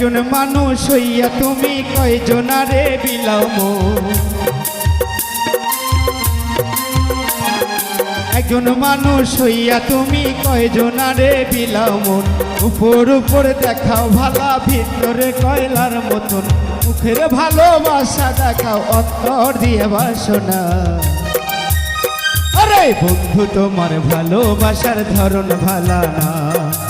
একজন মানুষ হইয়া তুমি কয়জনারে বিলাও মন? একজন মানুষ হইয়া তুমি কয়জনারে বিলাও মন? উপর উপর দেখাও ভালা, ভিতরে কয়লার মতন। মুখের ভালোবাসা দেখাও অন্তর দিয়ে বাসনা। আরে বন্ধু, তোমার ভালোবাসার ধরন ভালা না।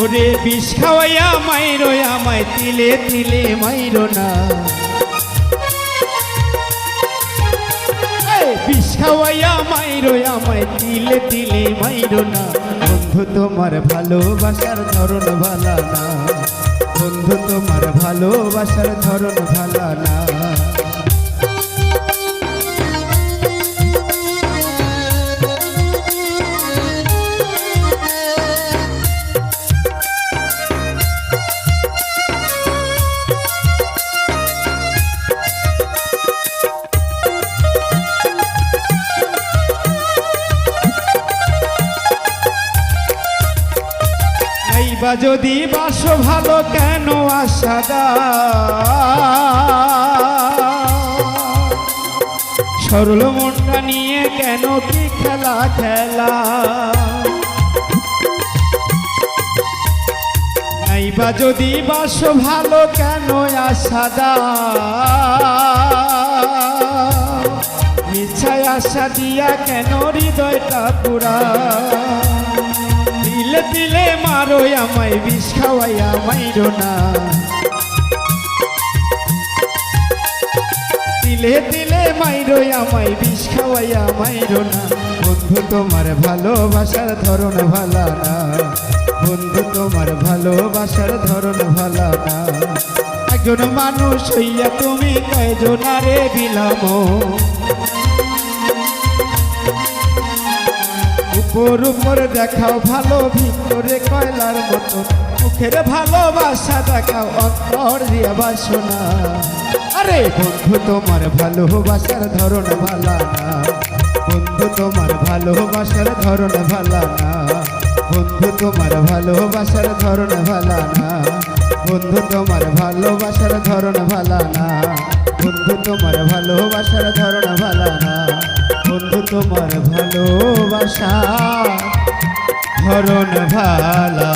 ওরে বিষ খাওয়াইয়া আমায় তিলে তিলে মাইরো না। খাওয়াইয়া মাইরো, আমায় তিলে তিলে মাইরো না। বন্ধু, তোমার ভালোবাসার ধরন ভালা না। বন্ধু, তোমার ভালোবাসার ধরন ভালা না। নাইবা যদি বাসো ভালো কেন আশা সরল মনটা নিয়ে কেন কি খেলা খেলা? নাইবা যদি বাসো ভালো কেন আশা মিছায় আশা দিয়া কেন হৃদয়টা পুরা? দিলে দিলে মারো, আমায় বিষ খাওয়াইয়া মাইরো না দিলে দিলে মাইরো, আমায় বিষ খাওয়াইয়া মাইরো না বন্ধু, তোমার ভালোবাসার ধরন ভালা না। বন্ধু, তোমার ভালোবাসার ধরন ভালা না। একজন মানুষ হইয়া তুমি কয়জনারে বিলামো? উপর উপর দেখাও ভালো, ভিতরে কয়লার মতো। মুখের ভালোবাসা দেখাও অন্তর দিয়া বাসনা। আরে বন্ধু, তোমার ভালোবাসার ধরন ভালা না। বন্ধু, তোমার ভালোবাসার ধরন ভালা না। বন্ধু, তোমার ভালোবাসার ধরন ভালা না। বন্ধু, তোমার ভালোবাসার ধরন ভালা না। বন্ধু, তোমার ভালোবাসার ধরন ভালা না। তোমার ভালোবাসা হরণ ভালা।